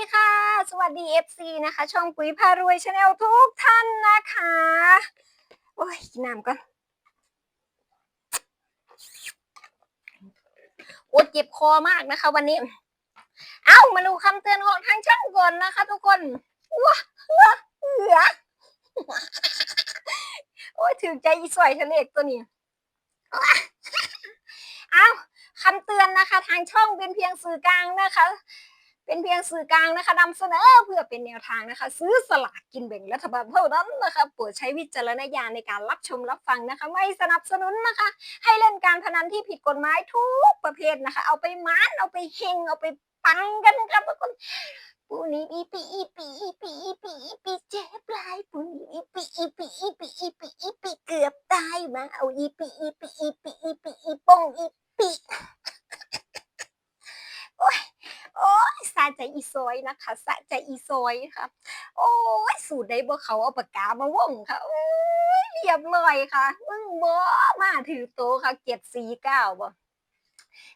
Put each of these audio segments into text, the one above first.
ดีค่ะ สวัสดี FC นะคะ ช่องปุ๋ยพารวยชาแนลทุกท่านนะคะ โอ้ยน้ำก่อนอ้เจ็บคอมากนะคะ วันนี้ เอ้ามาดูคำเตือนของทางช่องก่อนนะคะ ทุกคนว้าเหือเหือโอ้ยถึงใจอีสวยทะเลกตัวนี้เอ้าคำเตือนนะคะ ทางช่องเป็นเพียงสื่อกลางนะคะ เป็นเพียงสื่อกลางนะคะนำเสนอเพื่อเป็นแนวทางนะคะ ซื้อสลากกินแบ่งรัฐบาลเท่านั้นนะคะโปรดใช้วิจารณญาณในการรับชมรับฟังนะคะ ไม่สนับสนุนนะคะ ให้เล่นการพนันที่ผิดกฎหมายทุกประเภทนะคะ เอาไปมานเอาไปเฮงเอาไปปังกันครับทุกคนปูนี้อีปีอีปีอีปีอีปีอีปีเจ็บลายปูนี้อีปีอีปีอีปีอีปีอีปีเกือบตายมาเอาอีปีอีปีอีปีอีปีอีปงอีปีโอ้ย โอ้ยสะใจอีซอยนะคะสะใจอีซอยค่ะ โอ้ยสูตรได้บ่เขาเอาปากกามาวงค่ะ โอ้ยเรียบร้อยค่ะ มึงบ่มาถือโตค่ะเจ็ดสี่เก้าบ่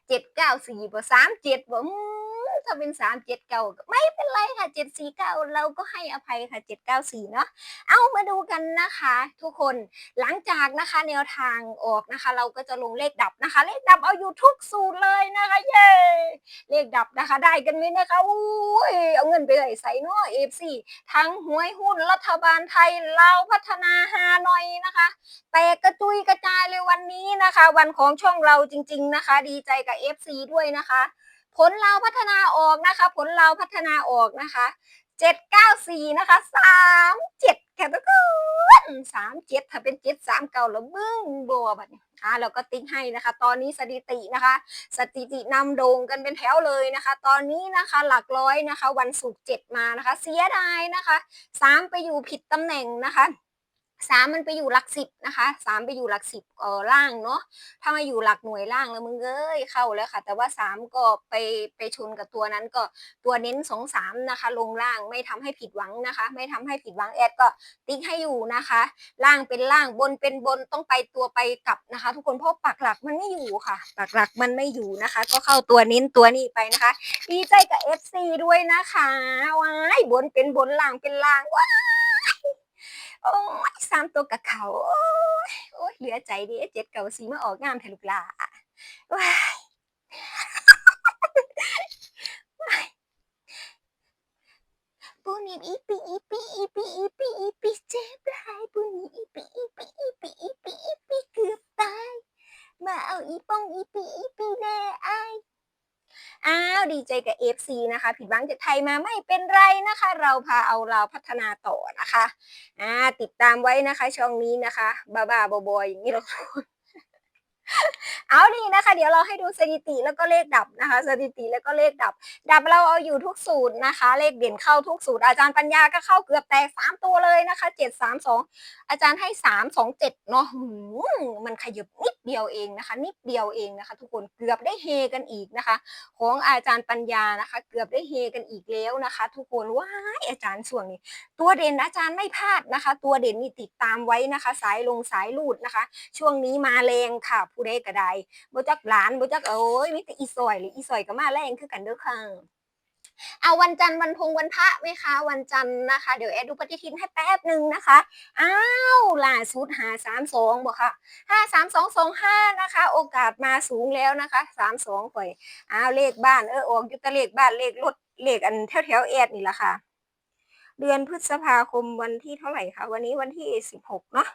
เจ็ดเก้าสี่บ่สามเจ็ดบ่อืม ถ้าเป็นสามเจ็ดเก้าไม่เป็นไรค่ะเจ็ดสี่เก้าเราก็ให้อภัยค่ะเจ็ดเก้าสี่เนาะเอามาดูกันนะคะ ทุกคนหลังจากนะคะแนวทางออกนะคะ เราก็จะลงเลขดับนะคะ เลขดับเอาอยู่ทุกสูตรเลยนะคะเย้เลขดับนะคะได้กันไหมนะคะอุ้ยเอาเงินไปไหนใส่เนาะเอฟซีทั้งหวยหุ้นรัฐบาลไทยลาพัฒนาฮานอยนะคะแตกกระจุยกระจายเลยวันนี้นะคะ วันของช่องเราจริง ๆนะคะ ดีใจกับ FC ด้วยนะคะ ผลเราพัฒนาออกนะคะ ผลเราพัฒนาออกนะคะเจ็ดเก้าสี่นะคะสามเจ็ดค่ะทุกคนสามเจ็ดถ้าเป็นเจ็ดสามเก้าแล้วมึงบัวแบบนี้อ่าเราก็ติ๊กให้นะคะ ตอนนี้สถิตินะคะ สถิตินำโด่งกันเป็นแถวเลยนะคะ ตอนนี้นะคะหลักร้อยนะคะ วันศุกร์เจ็ดมานะคะ เสียดายนะคะสามไปอยู่ผิดตำแหน่งนะคะ สามมันไปอยู่หลักสิบนะคะสามไปอยู่หลักสิบเออล่างเนาะถ้ามาอยู่หลักหน่วยล่างแล้วมึงเอ้ยเข้าแล้วค่ะ แต่ว่าสามก็ไปไปชนกับตัวนั้นก็ตัวเน้นสองสามนะคะ ลงล่างไม่ทำให้ผิดหวังนะคะ ไม่ทำให้ผิดหวังแอดก็ติ๊กให้อยู่นะคะ ล่างเป็นล่างบนเป็นบนต้องไปตัวไปกลับนะคะ ทุกคนเพราะปักหลักมันไม่อยู่ค่ะ ปักหลักมันไม่อยู่นะคะ ก็เข้าตัวเน้นตัวนี้ไปนะคะดีใจกับ FC ด้วยนะคะว้ายบนเป็นบนล่างเป็นล่างว้าย โอ้ยสามตัวกับเขาโอ้ยโอ้ยเหลือใจดีเจ็ดเก่าสีมาออกงามแทลูกลาว้ายปูนิบอีปีอีปีอีปีอีปีอีปีเจ็บหายปูนิบอีปีอีปีอีปีอีปีอีปีเกือบตายมาเอาอีปองอีปีอีปีแน่อายอ้าว ดีใจกับ FC นะคะ ผิดหวังจากไทยมาไม่เป็นไรนะคะ เราพาเอาเราพัฒนาต่อนะคะอ่าติดตามไว้นะคะ ช่องนี้นะคะบ้าบ้าๆบอยๆอย่างนี้เรา เอาดีนะคะ เดี๋ยวเราให้ดูสถิติแล้วก็เลขดับนะคะ สถิติแล้วก็เลขดับ ดับเราเอาอยู่ทุกสูตรนะคะ เลขเด่นเข้าทุกสูตรอาจารย์ปัญญาก็เข้าเกือบแตกสามตัวเลยนะคะเจ็ดสามสองอาจารย์ให้สามสองเจ็ดเนาะมมันขยับนิดเดียวเองนะคะ นิดเดียวเองนะคะ ทุกคนเกือบได้เฮกันอีกนะคะ ของอาจารย์ปัญญานะคะ เกือบได้เฮกันอีกแล้วนะคะ ทุกคนว้ายอาจารย์ส่วนนี้ ตัวเด่นอาจารย์ไม่พลาดนะคะ ตัวเด่นนี่ติดตามไว้นะคะ สายลงสายลูดนะคะ ช่วงนี้มาแรงค่ะผู้ใดก็ได้บ่จักหลานบ่จักโอ้ยมีแต่อีซอยหรืออีซอยก็มาแรงคือกันเด้อค่ะเอาวันจันทร์วันพงวันพระไหมคะ วันจันทร์นะคะ เดี๋ยวแอดดูปฏิทินให้แป๊บหนึ่งนะคะอ้าวล่าสุดหาสามสองบอกค่ะห้าสามสองสองห้านะคะ โอกาสมาสูงแล้วนะคะสามสองข่อยอ้าวเลขบ้านเออออกยุตเลขบ้านเลขรถเลขอันแถวแถวแอดนี่แหละค่ะ เดือนพฤษภาคมวันที่เท่าไหร่คะวันนี้วันที่สิบหกเนาะ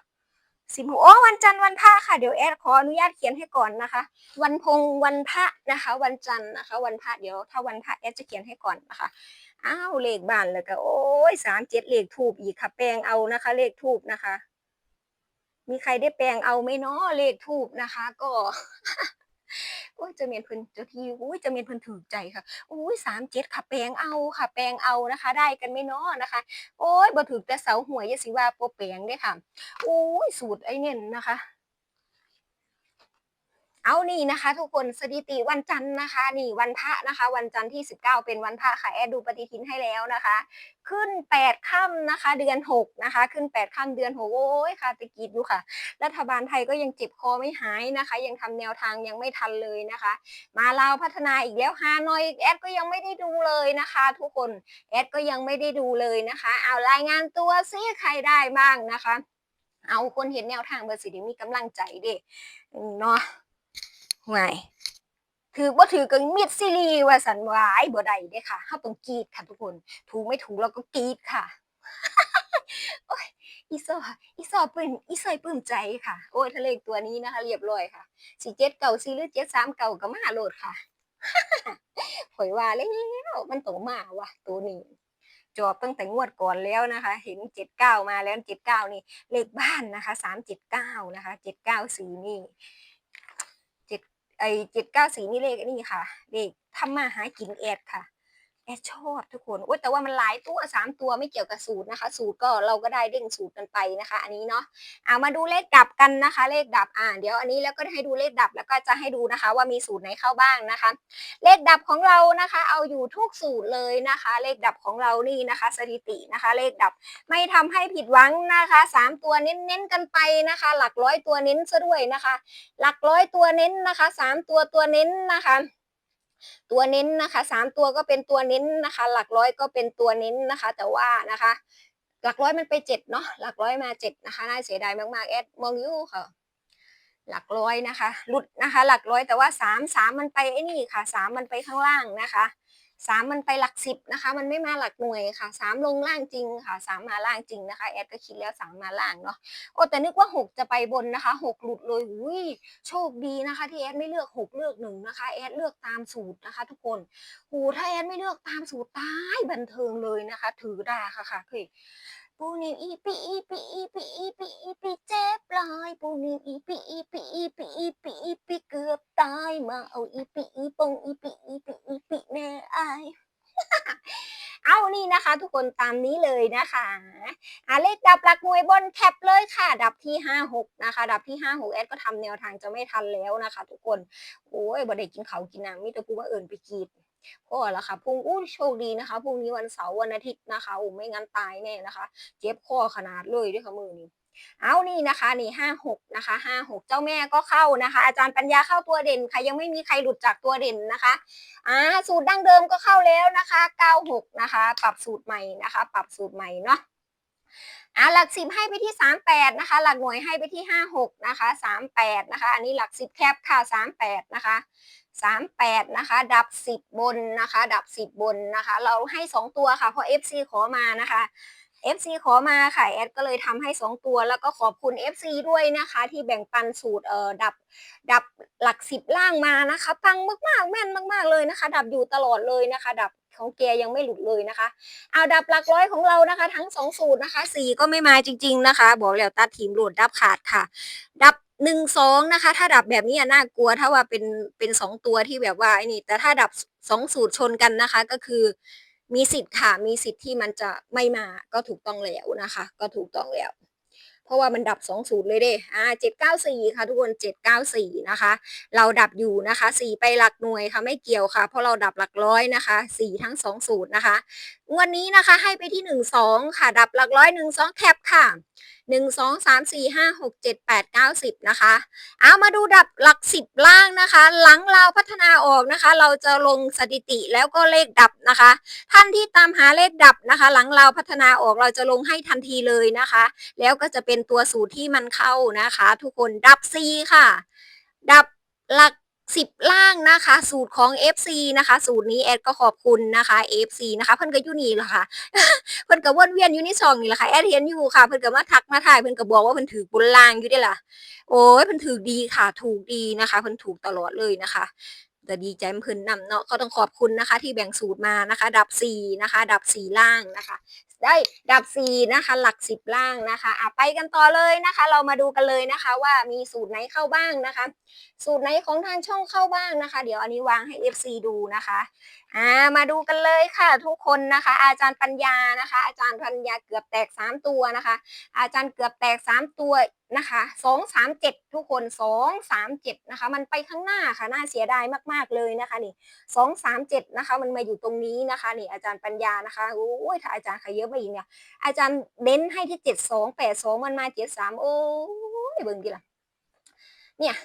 สิบหกโอ้วันจันทร์วันพระค่ะเดี๋ยวแอดขออนุญาตเขียนให้ก่อนนะคะ วันพงวันพระนะคะ วันจันทร์นะคะ วันพระเดี๋ยวถ้าวันพระแอดจะเขียนให้ก่อนนะคะอ้าวเลขบ้านเลยก็โอ้ยสามเจ็ดเลขทูบอีกค่ะ แปลงเอานะคะ เลขทูบนะคะ มีใครได้แปลงเอาไหมเนาะเลขทูบนะคะ ก็ โอ้ยเจะเมียนเพิ่นเจ้าที่โอ้ยเจะเมียนเพิ่นถือใจค่ะโอ้ยสามเจ็ดค่ะแปลงเอาค่ะ แปลงเอานะคะ ได้กันไหมเนาะนะคะ โอ้ยบ่ถือแต่เสาหวยยาสิว่าโปแปลงได้ค่ะโอ้ยสูตรไอ้เนี่ยนะคะ เอานี่นะคะ ทุกคนสถิติวันจันทร์นะคะ นี่วันพระนะคะ วันจันทร์ที่ 19 เป็นวันพระค่ะแอดดูปฏิทินให้แล้วนะคะ ขึ้น 8ค่ำนะคะ เดือน 6 นะคะ ขึ้น 8ค่ำเดือน6โอ้ยค่ะตะกีดอยู่ค่ะ รัฐบาลไทยก็ยังเจ็บคอไม่หายนะคะ ยังทำแนวทางยังไม่ทันเลยนะคะ มาลาวพัฒนาอีกแล้วฮานอยแอดก็ยังไม่ได้ดูเลยนะคะ ทุกคนแอดก็ยังไม่ได้ดูเลยนะคะเอารายงานตัวซิใครได้บ้างนะคะ เอาคนเห็นแนวทางเบอร์สิไดีมีกำลังใจเด้เนาะ ห่วยถือว่าถือกัมิดซีรีส์ว่าสันวายบ่ได้เด้ค่ะเฮาต้องกรีดค่ะทุกคน ถูกไม่ถูกเราก็กรีดค่ะโอ้ยอีซออีซอปลื้มอีซอยปื้มใจค่ะ โอ้ยทะเลตัวนี้นะคะ เรียบร้อยค่ะสี่เจ็ดเก่าสี่หรือเจ็ดสามเก่าก็มาโหลดค่ะหอยว่าแล้วมันตมาว่ะตัวนี้จอบตั้งแต่งวดก่อนแล้วนะคะ เห็นเจ็ดเก้ามาแล้วเจ็ดเก้านี่เลขบ้านนะคะสามเจ็ดเก้านะคะเจ็ดเก้าสี่นี่ ไอเจ็ดเก้าสี่นี่เลขนี่ค่ะเลขทำมาหากินแอดค่ะ แอดชอบทุกคนโอ้ยแต่ว่ามันหลายตัวสามตัวไม่เกี่ยวกับสูตรนะคะ สูตรก็เราก็ได้เด้งสูตรกันไปนะคะ อันนี้เนาะเอามาดูเลขดับกันนะคะ เลขดับอ่าเดี๋ยวอันนี้แล้วก็ให้ดูเลขดับแล้วก็จะให้ดูนะคะ ว่ามีสูตรไหนเข้าบ้างนะคะ เลขดับของเรานะคะ เอาอยู่ทุกสูตรเลยนะคะ เลขดับของเรานี่นะคะ สถิตินะคะ เลขดับไม่ทำให้ผิดหวังนะคะสามตัวเน้นๆกันไปนะคะ หลักร้อยตัวเน้นซะด้วยนะคะ หลักร้อยตัวเน้นนะคะสามตัวตัวเน้นนะคะ ตัวเน้นนะคะสามตัวก็เป็นตัวเน้นนะคะ หลักร้อยก็เป็นตัวเน้นนะคะ แต่ว่านะคะ หลักร้อยมันไปเจ็ดเนาะหลักร้อยมาเจ็ดนะคะน่าเสียดายมากๆแอดมองยู่ค่ะหลักร้อยนะคะหลุดนะคะ หลักร้อยแต่ว่าสามสามมันไปไอ้นี่ค่ะสามมันไปข้างล่างนะคะ สามมันไปหลักสิบนะคะ มันไม่มาหลักหน่วยค่ะสามลงล่างจริงค่ะสามมาล่างจริงนะคะแอดก็คิดแล้วสามมาล่างเนาะโอ้แต่นึกว่าหกจะไปบนนะคะหกหลุดเลยอุ้ยโชคดีนะคะ ที่แอดไม่เลือกหกเลือกหนึ่งนะคะแอดเลือกตามสูตรนะคะ ทุกคนหูถ้าแอดไม่เลือกตามสูตรตายบันเทิงเลยนะคะ ถือดาค่ะค่ะคือ ปูนิวอีปีอีปีอีปีอีปีอีปีเจ็บลอยปูนิวอีปีอีปีอีปีอีปีอีปีเกือบตายมาเอาอีปีอีปงอีปีอีปีอีปีแน่อเอานี่นะคะ ทุกคนตามนี้เลยนะคะอ่าเลขดับหลักหน่วยบนแคปเลยค่ะ ดับที่ห้าหกนะคะ ดับที่ห้าหกแอดก็ทำแนวทางจะไม่ทันแล้วนะคะ ทุกคน โอ้ยบ่ได้กินเขากินน้ำมิต่กูว่าเอิญไปกรีด พอแล้วค่ะพุ่งอู้โชคดีนะคะพรุ่งนี้วันเสาร์วันอาทิตย์นะคะโอ้ไม่งั้นตายแน่นะคะ เจ็บคอขนาดเลยด้วยค่ะมือนี้เอานี่นะคะนี่ห้าหกนะคะห้าหกเจ้าแม่ก็เข้านะคะ อาจารย์ปัญญาเข้าตัวเด่นค่ะยังไม่มีใครหลุดจากตัวเด่นนะคะอ่าสูตรดั้งเดิมก็เข้าแล้วนะคะเก้าหกนะคะ ปรับสูตรใหม่นะคะ ปรับสูตรใหม่เนาะอ่าหลักสิบให้ไปที่สามแปดนะคะ หลักหน่วยให้ไปที่ห้าหกนะคะสามแปดนะคะ อันนี้หลักสิบแคบค่ะสามแปดนะคะ สามแปดนะคะ ดับสิบบนนะคะ ดับสิบบนนะคะ เราให้สองตัวค่ะ เพราะ FC ขอมานะคะ FC ขอมาค่ะ แอดก็เลยทำให้ 2 ตัว แล้วก็ขอบคุณ FC ด้วยนะคะ ที่แบ่งปันสูตรเอ่อดับดับหลักสิบล่างมานะคะปังมากๆ แม่นมาก ๆ เลยนะคะ ดับอยู่ตลอดเลยนะคะ ดับของแกยังไม่หลุดเลยนะคะ เอาดับหลักร้อยของเรานะคะ ทั้งสองสูตรนะคะสี่ก็ไม่มาจริง ๆ นะคะ บอกแล้วตัดทีมโหลดดับขาดค่ะ ดับ หนึ่งสองนะคะ ถ้าดับแบบนี้น่ากลัวถ้าว่าเป็นเป็นสองตัวที่แบบว่าไอ้นี่แต่ถ้าดับสองสูตรชนกันนะคะ ก็คือมีสิทธิ์ค่ะมีสิทธิ์ที่มันจะไม่มาก็ถูกต้องแล้วนะคะ ก็ถูกต้องแล้ว เพราะว่ามันดับสองสูตรเลยเด้อ่าเจ็ดเก้าสี่ค่ะ ทุกคนเจ็ดเก้าสี่นะคะ เราดับอยู่นะคะสี่ไปหลักหน่วยค่ะไม่เกี่ยวค่ะ เพราะเราดับหลักร้อยนะคะสี่ทั้งสองสูตรนะคะวันนี้นะคะให้ไปที่หนึ่งสองค่ะ ดับหลักร้อยหนึ่งสองแคปค่ะ หนึ่งสองสามสี่ห้าหกเจ็ดแปดเก้าสิบนะคะ เอามาดูดับหลักสิบล่างนะคะ หลังเราพัฒนาออกนะคะ เราจะลงสถิติแล้วก็เลขดับนะคะ ท่านที่ตามหาเลขดับนะคะ หลังเราพัฒนาออกเราจะลงให้ทันทีเลยนะคะ แล้วก็จะเป็นตัวสูตรที่มันเข้านะคะ ทุกคนดับ C ค่ะ ดับหลัก สิบล่างนะคะ สูตรของ FC นะคะ สูตรนี้แอดก็ขอบคุณนะคะ FC นะคะ เพิ่นก็อยู่นี่แหละค่ะ เพิ่นก็วนเวียนอยู่ในซองนี่แหละค่ะแอดเห็นอยู่ค่ะ เพิ่นก็มาทักมาถ่ายเพิ่นก็บอกว่าเพิ่นถือบนล่างอยู่ได้ล่ะ โอ้ยเพิ่นถือดีค่ะ ถูกดีนะคะ เพิ่นถูกตลอดเลยนะคะแต่ดีใจเพิ่นนำเนาะก็ต้องขอบคุณนะคะ ที่แบ่งสูตรมานะคะ ดับสี่นะคะ ดับสี่ล่างนะคะ ได้ดับสีนะคะ หลักสิบล่างนะคะอะไปกันต่อเลยนะคะ เรามาดูกันเลยนะคะ ว่ามีสูตรไหนเข้าบ้างนะคะ สูตรไหนของทางช่องเข้าบ้างนะคะ เดี๋ยวอันนี้วางให้ FC ดูนะคะอ่ามาดูกันเลยค่ะทุกคนนะคะ อาจารย์ปัญญานะคะ อาจารย์ปัญญาเกือบแตกสามตัวนะคะ อาจารย์เกือบแตกสามตัวนะคะสองสามเจ็ดทุกคนสองสามเจ็ดนะคะ มันไปข้างหน้าค่ะน่าเสียดายมากๆเลยนะคะนี่สองสามเจ็ดนะคะ มันมาอยู่ตรงนี้นะคะนี่อาจารย์ปัญญานะคะโอ้ยถ้าอาจารย์ขยเยอะมาอีกเนี่ยอาจารย์เน้นให้ที่เจ็ดสองแปดสองมันมาเจ็ดสามโอ้ยเบิ่งดีละเนี่ย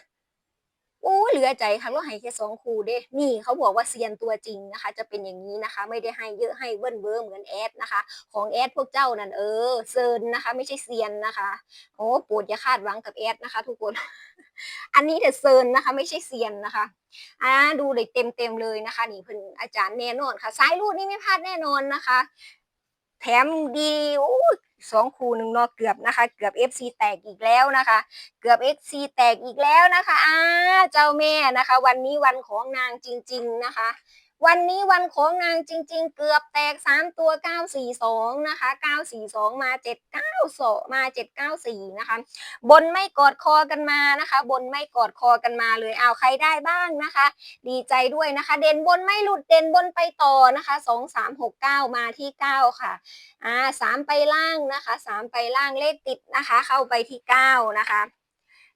โอ้เหลือใจค่ะเราให้แค่สองคูเด้ นี่เขาบอกว่าเซียนตัวจริงนะคะ จะเป็นอย่างนี้นะคะ ไม่ได้ให้เยอะให้เบิ้ลเบอร์เหมือนแอดนะคะ ของแอดพวกเจ้านั่นเออเซินนะคะ ไม่ใช่เซียนนะคะโอ้โปรดอย่าคาดหวังกับแอดนะคะ ทุกคน อันนี้แต่เซินนะคะ ไม่ใช่เซียนนะคะอ่าดูเลยเต็มเต็มเลยนะคะ นี่เพิ่นอาจารย์แน่นอนค่ะสายรูดนี่ไม่พลาดแน่นอนนะคะ แถมดีโอ้ สองคูหนึ่งนอเกือบนะคะ เกือบ FC แตกอีกแล้วนะคะ เกือบ FC แตกอีกแล้วนะคะอ่าเจ้าแม่นะคะ วันนี้วันของนางจริง ๆนะคะ วันนี้วันของนางจริง ๆ เกือบแตกสามตัว942นะคะ942มา792มา794นะคะ บนไม่กอดคอกันมานะคะ บนไม่กอดคอกันมาเลยเอาใครได้บ้างนะคะ ดีใจด้วยนะคะ เด่นบนไม่หลุดเด่นบนไปต่อนะคะสองสามหกเก้ามาที่เก้าค่ะอ่าสามไปล่างนะคะสามไปล่างเลขติดนะคะ เข้าไปที่เก้านะคะ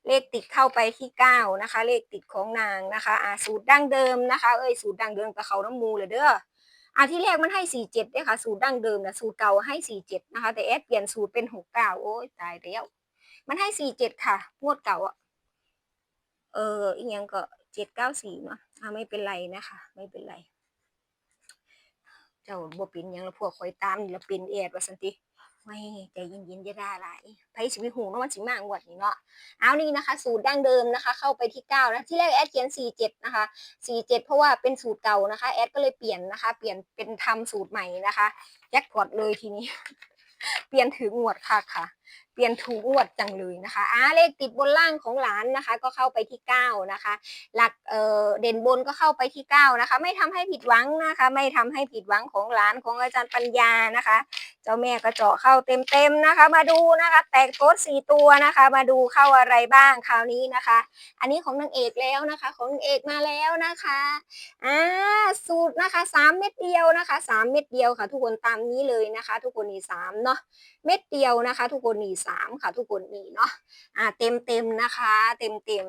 เลขติดเข้าไปที่เก้านะคะ เลขติดของนางนะคะอ่าสูตรดั้งเดิมนะคะเอ้ยสูตรดั้งเดิมกับเขาน้ำมูเลยเด้ออ่าที่แรกมันให้สี่เจ็ดด้วยค่ะ สูตรดั้งเดิมนะสูตรเก่าให้สี่เจ็ดนะคะ แต่แอดเปลี่ยนสูตรเป็นหกเก้าโอ้ยตายแล้วมันให้สี่เจ็ดค่ะงวดเก่าอะเอออีกยังก็เจ็ดเก้าสี่เนาะอ่าไม่เป็นไรนะคะ ไม่เป็นไร เจ้าบ่เป็นยังละพวกคอยตามนี่ละเป็นแอดว่าสันติ ไม่ใจเย็นๆจะได้อะไรไผสิบหูเนาะมันสิมางวดนี้เนาะเอานี่นะคะ สูตรดั้งเดิมนะคะ เข้าไปที่เก้านะที่แรกแอดเขียนสี่เจ็ดนะคะสี่เจ็ดเพราะว่าเป็นสูตรเก่านะคะแอดก็เลยเปลี่ยนนะคะ เปลี่ยนเป็นทำสูตรใหม่นะคะแจ็คพอตเลยทีนี้ เปลี่ยนถืองวดค่ะค่ะ เปลี่ยนถูกงวดจังเลยนะคะอ่าเลขติดบนล่างของหลานนะคะ ก็เข้าไปที่เก้านะคะ หลักเออเด่นบนก็เข้าไปที่เก้านะคะ ไม่ทำให้ผิดหวังนะคะ ไม่ทำให้ผิดหวังของหลานของอาจารย์ปัญญานะคะ เจ้าแม่ก็เจาะเข้าเต็มๆนะคะ มาดูนะคะ แตกโต๊ดสี่ตัวนะคะ มาดูเข้าอะไรบ้างคราวนี้นะคะ อันนี้ของนางเอกแล้วนะคะ ของนางเอกมาแล้วนะคะอ่าสูตรนะคะสามเม็ดเดียวนะคะสามเม็ดเดียวค่ะ ทุกคนตามนี้เลยนะคะ ทุกคนนี่สามเนาะเม็ดเดียวนะคะ ทุกคนนี่สามค่ะทุกคนนี่เนาะอ่าเต็มเต็มนะคะ เต็มเต็ม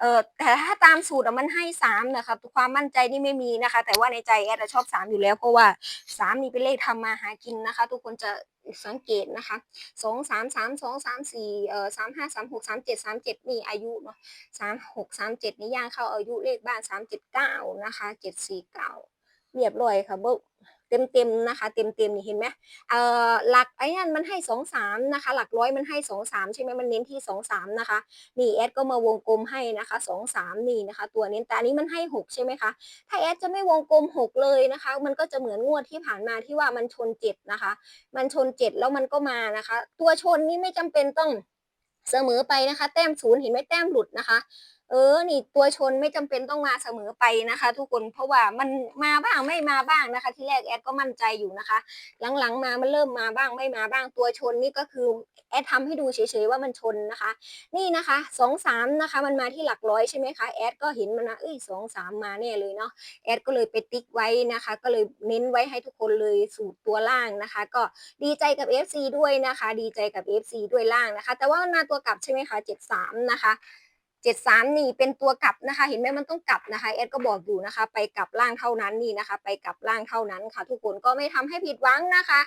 เออแต่ถ้าตามสูตรอะมันให้สามนะคะความมั่นใจนี่ไม่มีนะคะ แต่ว่าในใจแอดชอบสามอยู่แล้วเพราะว่าสามนี่เป็นเลขทำมาหากินนะคะ ทุกคนจะสังเกตนะคะสองสามสามสองสามสี่เอ่อสามห้าสามหกสามเจ็ดสามเจ็ดนี่อายุเนาะสามหกสามเจ็ดนี่ย่างเข้าอายุเลขบ้านสามเจ็ดเก้านะคะเจ็ดสี่เก้าเรียบร้อยค่ะเบิก เต็มๆนะคะ เต็มๆนี่เห็นไหมเอ่อหลักไอ้นั่นมันให้สองสามนะคะ หลักร้อยมันให้สองสามใช่ไหมมันเน้นที่สองสามนะคะนี่แอดก็มาวงกลมให้นะคะสองสามนี่นะคะ ตัวเน้นแต่อันนี้มันให้หกใช่ไหมคะถ้าแอดจะไม่วงกลมหกเลยนะคะ มันก็จะเหมือนงวดที่ผ่านมาที่ว่ามันชนเจ็ดนะคะ มันชนเจ็ดแล้วมันก็มานะคะ ตัวชนนี่ไม่จำเป็นต้องเสมอไปนะคะ แต้มศูนย์เห็นไหมแต้มหลุดนะคะ เออ นี่ตัวชนไม่จำเป็นต้องมาเสมอไปนะคะ ทุกคน เพราะว่ามันมาบ้างไม่มาบ้างนะคะ ที่แรกแอดก็มั่นใจอยู่นะคะ หลังๆมามันเริ่มมาบ้างไม่มาบ้าง ตัวชนนี่ก็คือแอดทำให้ดูเฉยๆว่ามันชนนะคะ นี่นะคะสองสามนะคะ มันมาที่หลักร้อยใช่ไหมคะแอดก็เห็นมันนะเอ้ยสองสามมาแน่เลยเนาะแอดก็เลยไปติ๊กไว้นะคะ ก็เลยเน้นไว้ให้ทุกคนเลยสูตรตัวล่างนะคะ ก็ดีใจกับ FC ด้วยนะคะ ดีใจกับ FC ด้วยล่างนะคะ แต่ว่ามันมาตัวกลับใช่ไหมคะเจ็ดสามนะคะ เจ็ดสามนี่เป็นตัวกลับนะคะ เห็นไหมมันต้องกลับนะคะแอดก็บอกอยู่นะคะ ไปกลับล่างเท่านั้นนี่นะคะ ไปกลับล่างเท่านั้นค่ะ ทุกคนก็ไม่ทำให้ผิดหวังนะคะ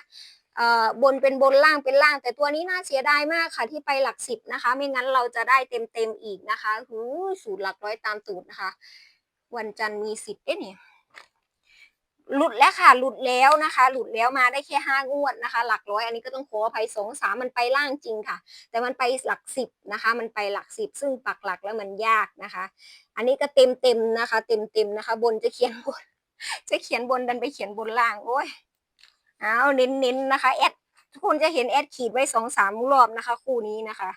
เออบนเป็นบนล่างเป็นล่าง แต่ตัวนี้น่าเสียดายมากค่ะที่ไปหลักสิบนะคะ ไม่งั้นเราจะได้เต็มเต็มอีกนะคะหูสูตรหลักร้อยตามตูดนะคะ วันจันทร์มีสิบเอ๊ะเนี่ย หลุดแล้วค่ะ หลุดแล้วนะคะ หลุดแล้วมาได้แค่ห้างวดนะคะ หลักร้อยอันนี้ก็ต้องขออภัยสองสามมันไปล่างจริงค่ะ แต่มันไปหลักสิบนะคะ มันไปหลักสิบซึ่งปักหลักแล้วมันยากนะคะ อันนี้ก็เต็มเต็มนะคะ เต็มเต็มนะคะ บนจะเขียนบน จะเขียนบนดันไปเขียนบนล่างโอ้ยเอาเน้นๆนนะคะแอดทุกคนจะเห็นแอดขีดไว้สองสามรอบนะคะ คู่นี้นะคะ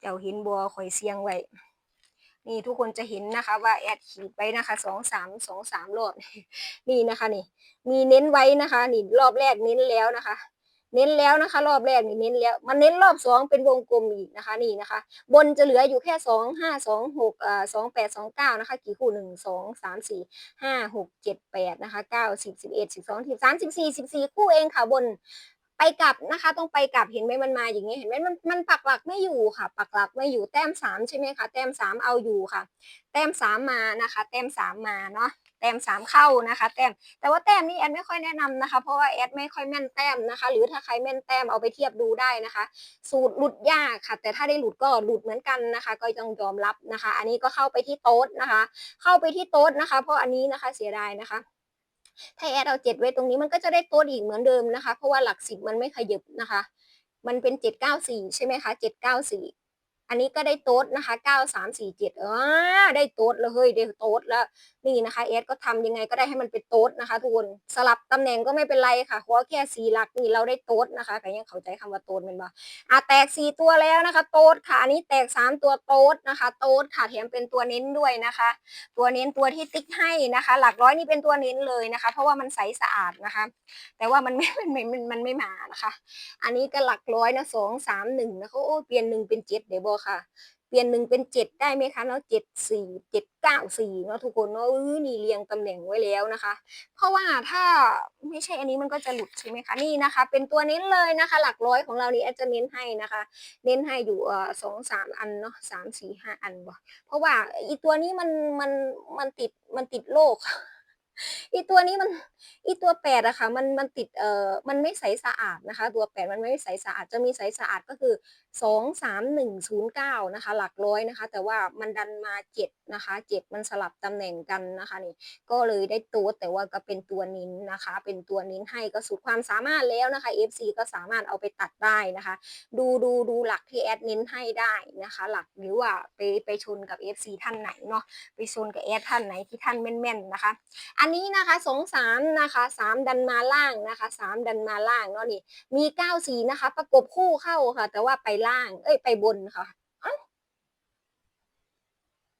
เจ้าห็นบัวข่อยเสียงไว้ นี่ทุกคนจะเห็นนะคะว่าแอดขีดไว้นะคะสองสามสองสามรอบนี่นะคะนี่ มีเน้นไว้นะคะ นี่รอบแรกเน้นแล้วนะคะ เน้นแล้วนะคะ รอบแรกนี่เน้นแล้วมันเน้นรอบสองเป็นวงกลมอีกนะคะ นี่นะคะ บนจะเหลืออยู่แค่สองห้าสองหกอ่าสองแปดสองเก้านะคะ กี่คู่หนึ่งสองสามสี่ห้าหกเจ็ดแปดนะคะเก้าสิบสิบเอ็ดสิบสองสิบสามสิบสี่สิบสี่คู่เองค่ะบน กลับนะคะ ต้องไปกลับเห็นไหมมันมาอย่างนี้เห็นไหมมันมันปักหลักไม่อยู่ค่ะ ปักหลักไม่อยู่แต้มสามใช่ไหมคะแต้มสามเอาอยู่ค่ะ แต้มสามมานะคะ แต้มสามมาเนาะแต้มสามเข้านะคะ แต้มแต่ว่าแต้มนี้แอดไม่ค่อยแนะนำนะคะ เพราะว่าแอดไม่ค่อยแม่นแต้มนะคะ หรือถ้าใครแม่นแต้มเอาไปเทียบดูได้นะคะ สูตรหลุดยากค่ะ แต่ถ้าได้หลุดก็หลุดเหมือนกันนะคะ ก็ต้องยอมรับนะคะ อันนี้ก็เข้าไปที่โต๊ดนะคะ เข้าไปที่โต๊ดนะคะ เพราะอันนี้นะคะเสียดายนะคะ ถ้าแอดเอาเจ็ดไว้ตรงนี้มันก็จะได้โต๊ดอีกเหมือนเดิมนะคะ เพราะว่าหลักสิบมันไม่ขยับนะคะ มันเป็นเจ็ดเก้าสี่ใช่ไหมคะเจ็ดเก้าสี่ อันนี้ก็ได้โต๊ดนะคะเก้าสามสี่เจ็ดอ่าได้โต๊ดแล้วเฮ้ยได้โต๊ดแล้วนี่นะคะเอสก็ทำยังไงก็ได้ให้มันเป็นโต๊ดนะคะทุกคนสลับตำแหน่งก็ไม่เป็นไรค่ะเพราะว่าแค่สี่หลักนี่เราได้โต๊ดนะคะก็ยังเข้าใจคำว่าโต๊ดเป็นบ่อะแตกสี่ตัวแล้วนะคะ โต๊ดค่ะอันนี้แตกสามตัวโต๊ดนะคะ โต๊ดค่ะแถมเป็นตัวเน้นด้วยนะคะ ตัวเน้นตัวที่ติ๊กให้นะคะ หลักร้อยนี่เป็นตัวเน้นเลยนะคะ เพราะว่ามันใสสะอาดนะคะ แต่ว่ามันไม่มันไม่มันมันไม่มานะคะ อันนี้ก็หลักร้อยนะสองสามหนึ่งนะคะโอ้เปลี่ยนหนึ่งเป็นเจ็ดเดี๋ยวบอกค่ะ เปลี่ยนหนึ่งเป็นเจ็ดได้ไหมคะเนาะเจ็ดสี่เจ็ดเก้าสี่เนาะทุกคนเนาะนี่เรียงตำแหน่งไว้แล้วนะคะ เพราะว่าถ้าไม่ใช่อันนี้มันก็จะหลุดใช่ไหมคะนี่นะคะ เป็นตัวเน้นเลยนะคะ หลักร้อยของเรานี่แอดจะเน้นให้นะคะ เน้นให้อยู่เอ่อสองสามอันเนาะสามสี่ห้าอันบ่เพราะว่าอีตัวนี้มันมันมันติดมันติดโรคอีตัวนี้มันอีตัวแปดอะค่ะมันมันติดเอ่อมันไม่ใสสะอาดนะคะ ตัวแปดมันไม่ใสสะอาดจะมีใสสะอาดก็คือ สองสามหนึ่งศูนย์เก้านะคะ หลักร้อยนะคะ แต่ว่ามันดันมาเจ็ดนะคะเจ็ดมันสลับตำแหน่งกันนะคะนี่ก็เลยได้ตัวแต่ว่าก็เป็นตัวนิ้นนะคะ เป็นตัวนิ้นให้ก็สุดความสามารถแล้วนะคะ FC ก็สามารถเอาไปตัดได้นะคะ ดูดูดูหลักที่แอดเน้นให้ได้นะคะ หลักหรือว่าไปไปชนกับ FC ท่านไหนเนาะไปชนกับแอดท่านไหนที่ท่านแม่นๆนะคะ อันนี้นะคะสองสามนะคะสามดันมาล่างนะคะสามดันมาล่างเนาะนี่มีเก้าสีนะคะ ประกบคู่เข้าค่ะ แต่ว่าไปล่าง เอ้ยไปบนค่ะอ้า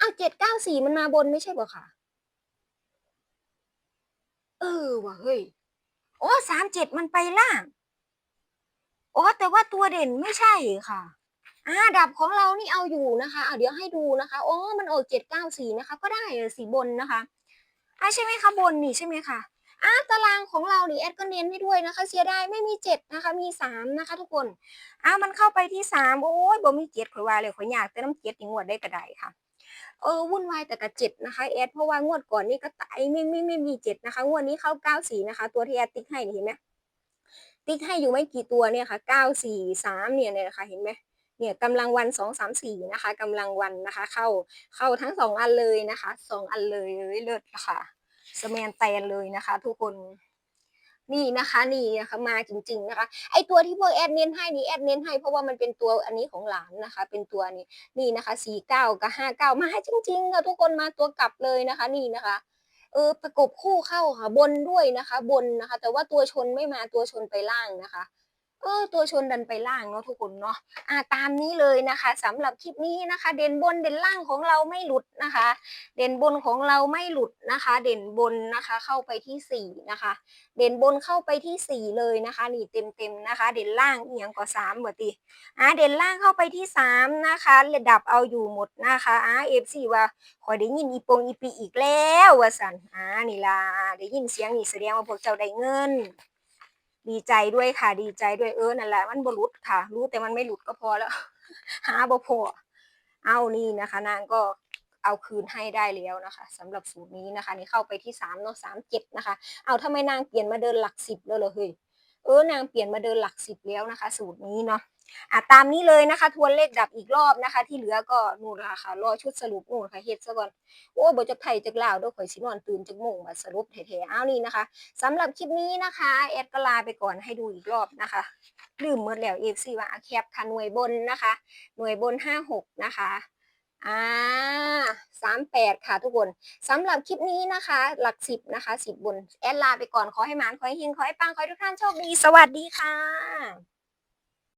อ้าวเจ็ดเก้าสี่มันมาบนไม่ใช่เหรอคะเออว่ะเฮ้ยโอ้สามเจ็ดมันไปล่างอ๋อแต่ว่าตัวเด่นไม่ใช่ค่ะอ่าดับของเรานี่เอาอยู่นะคะอ่าเดี๋ยวให้ดูนะคะอ๋อมันออกเจ็ดเก้าสี่นะคะ ก็ได้สีบนนะคะอ่าใช่ไหมคะบนนี่ใช่ไหมคะ อ่าตารางของเรานี่แอดก็เน้นให้ด้วยนะคะ เสียดายไม่มีเจ็ดนะคะมีสามนะคะ ทุกคนอ่ามันเข้าไปที่สามโอ้ยบ่มีเจ็ดข่อยว่าเลยข่อยอยากแต่น้ำเจ็ดนี่งวดได้กระไดค่ะเออวุ่นวายแต่กับเจ็ดนะคะแอดเพราะว่างวดก่อนนี่ก็ตายไม่ไม่ไม่มีเจ็ดนะคะงวดนี้เข้าเก้าสี่นะคะ ตัวที่แอดติ๊กให้เห็นไหมติ๊กให้อยู่ไม่กี่ตัวเนี่ยค่ะเก้าสี่สามเนี่ยนะคะเห็นไหมเนี่ยกำลังวันสองสามสี่นะคะกำลังวันนะคะ เข้าเข้าทั้งสองอันเลยนะคะสองอันเลยเลิศค่ะ สแมนแตนเลยนะคะ ทุกคนนี่นะคะนี่นะคะมาจริง ๆ นะคะ ไอตัวที่พวกแอดเน้นให้นี่แอดเน้นให้เพราะว่ามันเป็นตัวอันนี้ของหลานนะคะ เป็นตัวนี้นี่นะคะสี่เก้ากับห้าเก้ามาให้จริงๆค่ะทุกคนมาตัวกลับเลยนะคะ นี่นะคะ เออประกบคู่เข้าค่ะบนด้วยนะคะ บนนะคะ แต่ว่าตัวชนไม่มาตัวชนไปล่างนะคะ เออตัวชนดันไปล่างเนาะทุกคนเนาะอ่าตามนี้เลยนะคะสำหรับคลิปนี้นะคะ เด่นบนเด่นล่างของเราไม่หลุดนะคะ เด่นบนของเราไม่หลุดนะคะ เด่นบนนะคะเข้าไปที่สี่นะคะ เด่นบนเข้าไปที่สี่เลยนะคะนี่เต็มเต็มนะคะ เด่นล่างเอียงกว่าสามเบอร์ตีอ่าเด่นล่างเข้าไปที่สามนะคะระดับเอาอยู่หมดนะคะอ่าเอฟซีว่าขอได้ยินอีปงอีปีอีกแล้วว่าสันอ่านี่ล่ะได้ยินเสียงนี่แสดงว่าพวกเจ้าได้เงิน ดีใจด้วยค่ะ ดีใจด้วยเออนั่นแหละมันบหลุดค่ะ รู้แต่มันไม่หลุดก็พอแล้ว หาบ่พอเอานี่นะคะ นางก็เอาคืนให้ได้แล้วนะคะสำหรับสูตรนี้นะคะ นี่เข้าไปที่สามเนาะสามเจ็ดนะคะ เอาทำไมนางเปลี่ยนมาเดินหลักสิบแล้วเหรอเฮ้ย เออนางเปลี่ยนมาเดินหลักสิบแล้วนะคะ สูตรนี้เนาะอะตามนี้เลยนะคะทวนเลขดับอีกรอบนะคะ ที่เหลือก็นู่นละค่ะรอชุดสรุปนู่นค่ะเฮ็ดซะก่อนโอ้บ่จะไทยจักลาวด้วยข่อยสินอนตื่นจักโมงมาสรุปแท้ๆเอานี่นะคะสำหรับคลิปนี้นะคะแอดก็ลาไปก่อนให้ดูอีกรอบนะคะลืมเมื่อแล้วเอฟซีว่าแคปค่ะหน่วยบนนะคะ หน่วยบนห้าหกนะคะ อ่าสามแปดค่ะทุกคนสำหรับคลิปนี้นะคะ หลักสิบนะคะสิบบน แอดลาไปก่อนขอให้หมานขอให้เฮงขอให้ปังขอให้ทุกท่านโชคดี สวัสดีค่ะ